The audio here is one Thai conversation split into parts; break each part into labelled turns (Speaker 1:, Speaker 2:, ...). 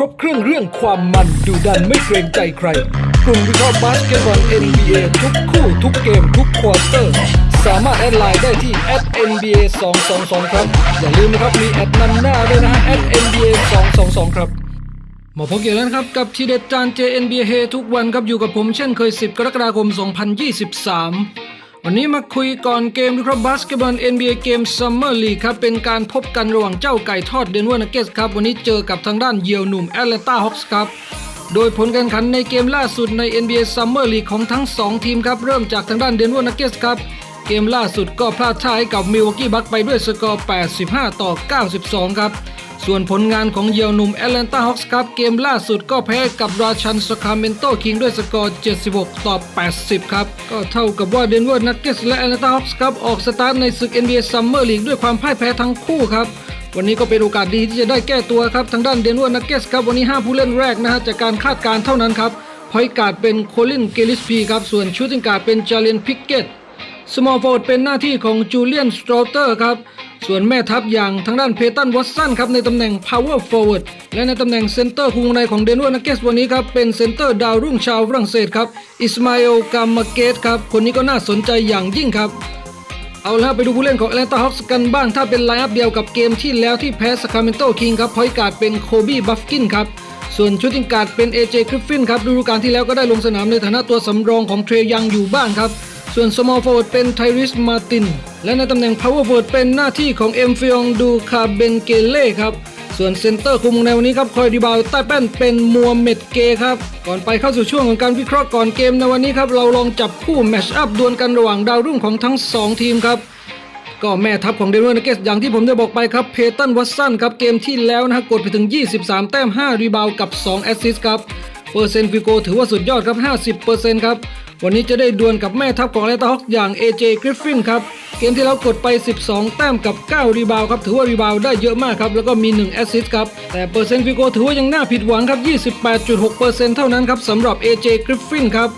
Speaker 1: ครบเครื่องเรื่องความมันดูดันไม่เกรงใจใครกลุ่มวิเคราะห์บาสเกตบอล NBA ทุกคู่ทุกเกมทุกควอเตอร์ สามารถแอดไลน์ได้ที่ @NBA 222ครับ อย่าลืมนะครับมีแอดนำหน้าด้วยนะ @NBA 222ครับมาพบกันแล้วนะครับ กับทีเด็ดจาน JNBA เฮทุกวันครับอยู่กับผมเช่นเคย 10 กรกฎาคม 2023 วันนี้มาคุยก่อนเกมนะครับบาสเกตบอล NBA เกมซัมเมอร์ลีกครับ เป็นการพบกันระหว่างเจ้าไก่ทอดเดนเวอร์นักเก็ตครับ วันนี้เจอกับทางด้านเยียวหนุ่มแอตแลนตาฮอคส์ครับ โดยผลการแข่งขันในเกมล่าสุดใน NBA Summer League ของทั้ง 2 ทีมครับ เริ่มจากทางด้านเดนเวอร์นักเก็ตครับ เกมล่าสุดก็พลาดท่าให้กับมิลวอกกี้บัคไปด้วยสกอร์ 85 ต่อ 92 ครับ ส่วนผลงานของเยียวหนุ่มแอตแลนตาฮอคส์ครับเกมล่าสุดก็แพ้กับราชันสคาเมนโตคิงด้วยสกอร์ 76 ต่อ 80 ครับ ก็เท่ากับว่าเดนเวอร์นักเก็ตและแอตแลนตาฮอคส์ครับออกสตาร์ทในศึก NBA Summer League ด้วยความพ่ายแพ้ทั้งคู่ครับวันนี้ก็เป็นโอกาสดีที่จะได้แก้ตัวครับ ทางด้านเดนเวอร์นักเก็ตครับ วันนี้ 5 ผู้เล่นแรกนะฮะจากการคาดการณ์เท่านั้นครับพอยการ์ดเป็นโคลินเกลิสพีครับ ส่วนชูติงการ์ดเป็นจาเลนพิกเกตสมอลโฟร์ดเป็นหน้าที่ของจูเลียนสโตรเตอร์ครับ ส่วนแม่ทัพอย่างทางด้านเพตันวัตสันครับในตำแหน่ง power forward และในตำแหน่งเซนเตอร์คุงในของเดนเวอร์นักเก็ตวันนี้ครับเป็นเซนเตอร์ดาวรุ่งชาวฝรั่งเศสครับอิสมาเอลกามาเกตครับคนนี้ก็น่าสนใจอย่างยิ่งครับเอาละไปดูผู้เล่นของ Atlanta Hawks กันบ้าง ถ้าเป็นไลน์อัพเดียวกับเกมที่แล้วที่แพ้ Sacramento King ครับพอยการ์ดเป็นโคบีบัฟกินครับส่วนชูติงการ์ดเป็น AJ Griffin ครับฤดูกาลที่แล้วก็ได้ลงสนามในฐานะตัวสำรองของเทรยังอยู่บ้างครับ ส่วน small forward เป็น Tyrese Martin และในตำแหน่ง power forward เป็นหน้าที่ของ M f i o n Du c a b e n g e l e ครับ ส่วนเซนเตอร์คุมในวันนี้ครับคอยดีบาวใต้แป้นเป็นมัวเม็ดเกครับ ก่อนไปเข้าสู่ช่วงของการวิเคราะห์ก่อนเกมในวันนี้ครับเราลองจับคู่แมชอัพดวลกันระหว่างดาวรุ่งของทั้ง 2 ทีมครับก็แม่ทัพของเดนเวอร์นักเก็ตอย่างที่ผมได้บอกไปครับเพตันวัตสันครับเกมที่แล้วนะฮะกดไปถึง 23 แต้ม 5 รีบาวกับ 2 แอสซิสต์ครับเปอร์เซ็นต์ฟิโกถือว่าสุดยอดครับ 50%ครับ วันนี้จะได้ดวลกับแม่ทัพของแอตาฮอกอย่าง AJ Griffin ครับ เกมที่เรากดไป 12 แต้มกับ 9 รีบาวครับ ถือว่ารีบาวได้เยอะมากครับ แล้วก็มี 1 แอสซิสต์ครับ แต่เปอร์เซ็นต์ฟิโกถือว่ายังน่าผิดหวังครับ 28.6%เท่านั้นครับสำหรับ AJ Griffin ครับ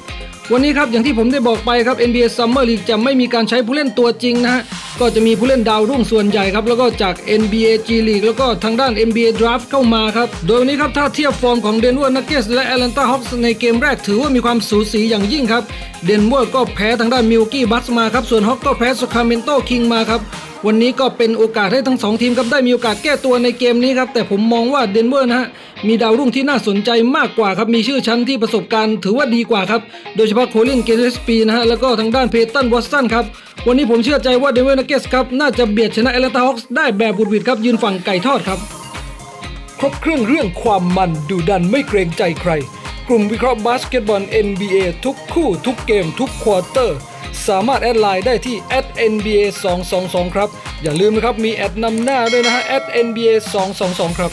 Speaker 1: วันนี้ครับอย่างที่ผมได้บอกไปครับ NBA Summer League จะไม่มีการใช้ผู้เล่นตัวจริงนะฮะก็จะมีผู้เล่นดาวรุ่งส่วนใหญ่ครับแล้วก็จาก NBA G League แล้วก็ทางด้าน NBA Draft เข้ามาครับโดยวันนี้ครับถ้าเทียบฟอร์มของ Denver Nuggets และ Atlanta Hawks ในเกมแรกถือว่ามีความสูสีอย่างยิ่งครับ Denver ก็แพ้ทางด้าน Milwaukee Bucks มาครับส่วน Hawks ก็แพ้ Sacramento King มาครับ วันนี้ก็เป็นโอกาสให้ทั้งสองทีมครับได้มีโอกาสแก้ตัวในเกมนี้ครับแต่ผมมองว่าเดนเวอร์นะฮะมีดาวรุ่งที่น่าสนใจมากกว่าครับมีชื่อชั้นที่ประสบการณ์ถือว่าดีกว่าครับโดยเฉพาะโคลินเกเลสปีนะฮะแล้วก็ทางด้านเพตันวอสตันครับวันนี้ผมเชื่อใจว่าเดนเวอร์นักเก็ตครับน่าจะเบียดชนะแอตแลตาฮอคส์ได้แบบบุดวิดครับยืนฝั่งไก่ทอดครับครบเครื่องเรื่องความมันดูดันไม่เกรงใจใคร กลุ่มวิเคราะห์บาสเกตบอล NBA ทุกคู่ทุกเกมทุกควอเตอร์ สามารถแอดไลน์ได้ที่ @NBA 222ครับ อย่าลืมนะครับ มีแอดนำหน้าด้วยนะฮะ @NBA 222ครับ